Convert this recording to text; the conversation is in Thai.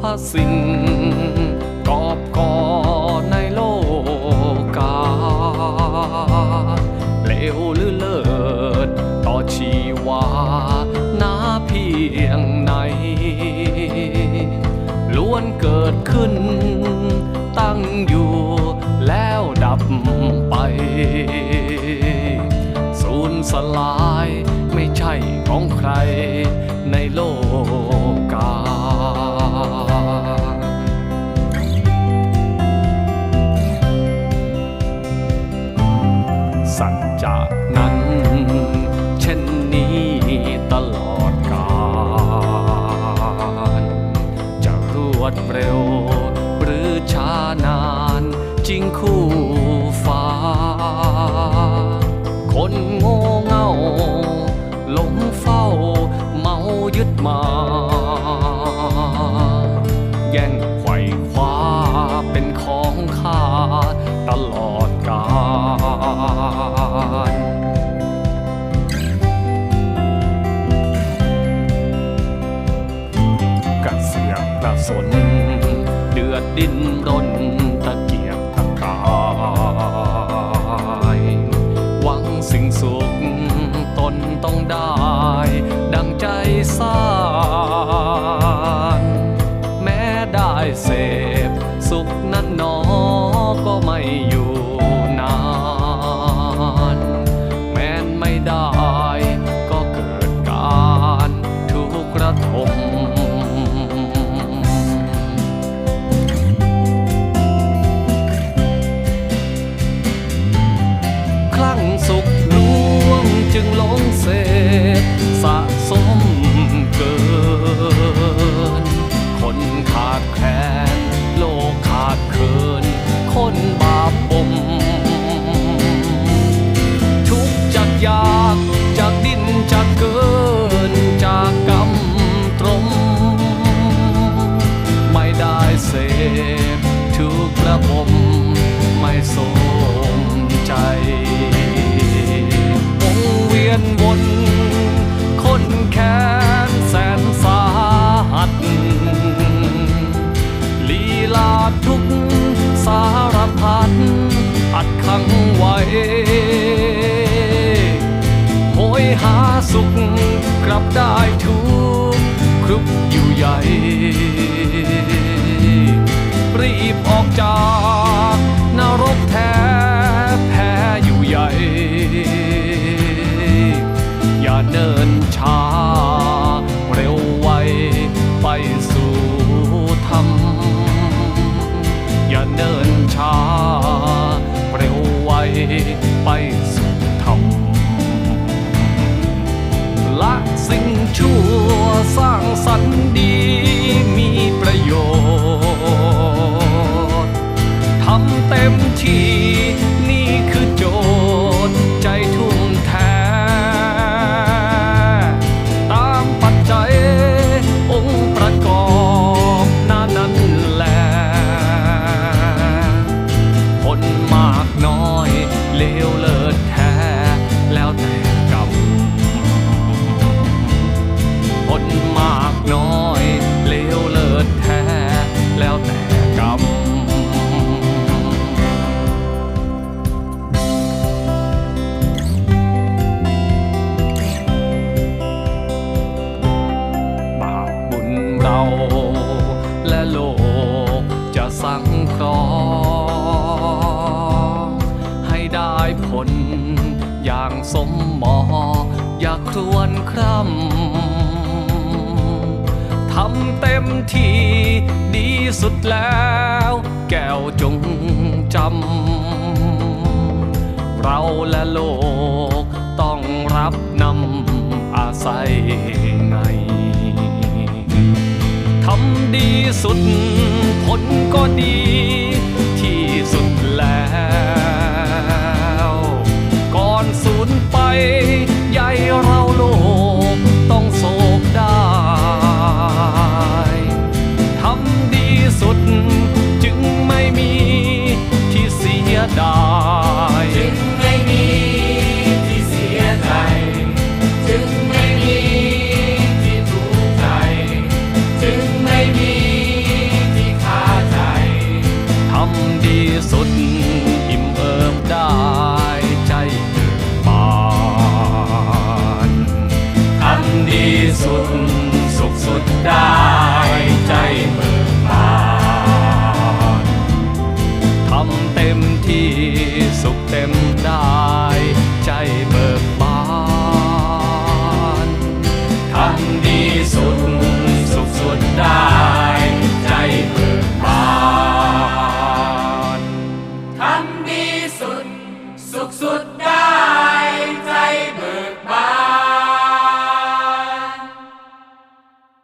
พสิ่งกอบกอในโลกาเลวหรือเลิศต่อชีวานาเพียงไหนล้วนเกิดขึ้น ตั้งอยู่แล้วดับไปสูญสลายไม่ใช่ของใครในโลกา วดเร็ว หรือช้านานจริงคู่ฟ้า คนโง่เง่าหลงเฝ้าเมายึดมา รนตะเกียบตะกายหวังสิ่งสุขตนต้องได้ ก คนมากน้อยเลวเลิศแท้ แล้วแต่กรรมบาปบุญเราและโลกจะสังเคราะห์ให้ได้ผลอย่างสมหมออย่าครวนคร่ำ ทำเต็มที่ดีสุดแล้ว แก้วจงจำ เราและโลกต้องรับนำอาศัยไงทำดีสุดผลก็ดี สุดสุขสุดได้